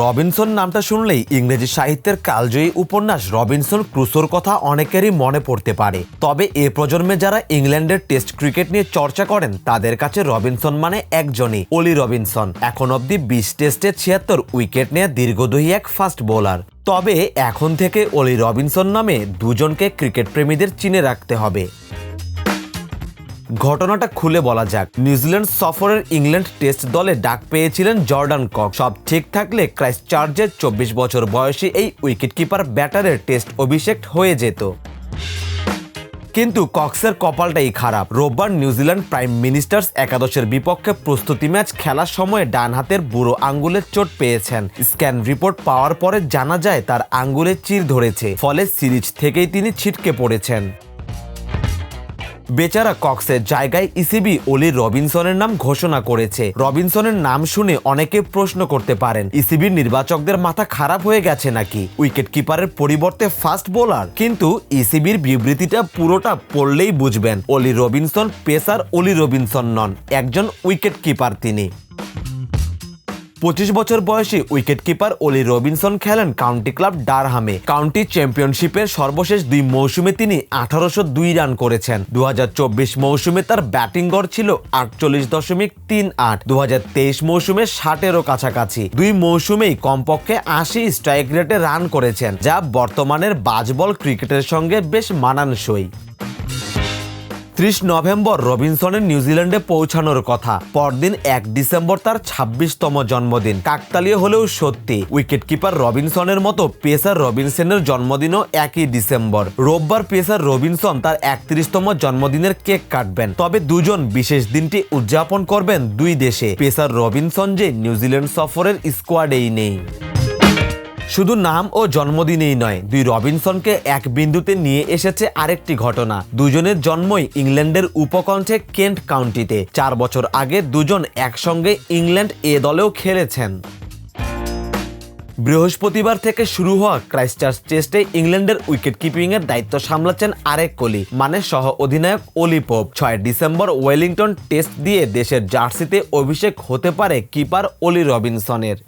Robinson নামটা শুনলেই ইংরেজি সাহিত্যের কালজয়ী উপন্যাস রবিনসন ক্রুসোর কথা অনেকেরই মনে পড়তে পারে। তবে এ প্রজন্মে যারা ইংল্যান্ডের টেস্ট ক্রিকেট নিয়ে চর্চা করেন, তাদের কাছে রবিনসন মানে একজনই অলি রবিনসন। এখন অবধি বিশ টেস্টে ছিয়াত্তর উইকেট নিয়ে দীর্ঘদয়ী এক ফাস্ট বোলার। তবে এখন থেকে অলি রবিনসন নামে দুজনকে ক্রিকেট প্রেমীদের চিনে রাখতে হবে। ঘটনাটা খুলে বলা যাক। নিউজিল্যান্ড সফরের ইংল্যান্ড টেস্ট দলে ডাক পেয়েছিলেন জর্ডান কক সব ঠিক থাকলে ক্রাইস্ট চার্জের চব্বিশ বছর বয়সী এই উইকেটকিপার ব্যাটারের টেস্ট অভিষেক হয়ে যেত। কিন্তু কক্সের কপালটাই খারাপ। রোববার নিউজিল্যান্ড প্রাইম মিনিস্টার্স একাদশের বিপক্ষে প্রস্তুতি ম্যাচ খেলার সময় ডান হাতের বুড়ো আঙ্গুলের চোট পেয়েছেন। স্ক্যান রিপোর্ট পাওয়ার পরে জানা যায় তার আঙ্গুলে চির ধরেছে। ফলে সিরিজ থেকেই তিনি ছিটকে পড়েছেন। বেচারা কক্সের জায়গায় ইসিবি অলি রবিনসনের নাম ঘোষণা করেছে। রবিনসনের নাম শুনে অনেকে প্রশ্ন করতে পারেন ইসিবির নির্বাচকদের মাথা খারাপ হয়ে গেছে নাকি? উইকেট কিপারের পরিবর্তে ফাস্ট বোলার। কিন্তু ইসিবির বিবৃতিটা পুরোটা পড়লেই বুঝবেন Ollie Robinson pacer Ollie Robinson নন, একজন উইকেট কিপার তিনি। পঁচিশ বছর বয়সী উইকেটকিপার অলি রবিনসন খেলেন কাউন্টি ক্লাব ডারহামে। কাউন্টি চ্যাম্পিয়নশিপের সর্বশেষ দুই মৌসুমে তিনি আঠারোশো দুই রান করেছেন। দু হাজার চব্বিশ মৌসুমে তার ব্যাটিং গড় ছিল আটচল্লিশ দশমিক তিন আট। দু মৌসুমে ষাটেরও কাছাকাছি। দুই মৌসুমেই কমপক্ষে আশি স্ট্রাইক রেটে রান করেছেন, যা বর্তমানের বাজবল ক্রিকেটের সঙ্গে বেশ মানানসই। ত্রিশ নভেম্বর রবিনসনের নিউজিল্যান্ডে পৌঁছানোর কথা। পরদিন এক ডিসেম্বর তার ছাব্বিশতম জন্মদিন। কাকতালীয় হলেও সত্যি, উইকেটকিপার রবিনসনের মতো পেসার রবিনসনের জন্মদিনও একই ডিসেম্বর। রোববার পেসার রবিনসন তার একত্রিশতম জন্মদিনের কেক কাটবেন। তবে দুজন বিশেষ দিনটি উদযাপন করবেন দুই দেশে। পেসার রবিনসন যে নিউজিল্যান্ড সফরের স্কোয়াডেই নেই। শুধু নাম ও জন্মদিনেই নয়, দুই রবিনসনকে এক বিন্দুতে নিয়ে এসেছে আরেকটি ঘটনা। দুজনের জন্মই ইংল্যান্ডের উপকণ্ঠে কেন্ট কাউন্টিতে। চার বছর আগে দুজন একসঙ্গে ইংল্যান্ড এ দলেও খেলেছেন। বৃহস্পতিবার থেকে শুরু হওয়া ক্রাইস্টচার্চ টেস্টে ইংল্যান্ডের উইকেট কিপিং এর দায়িত্ব সামলাচ্ছেন আরেক কোহলি মানে সহ অধিনায়ক অলি পোপ। ছয় ডিসেম্বর ওয়েলিংটন টেস্ট দিয়ে দেশের জার্সিতে অভিষেক হতে পারে কিপার অলি রবিনসনের।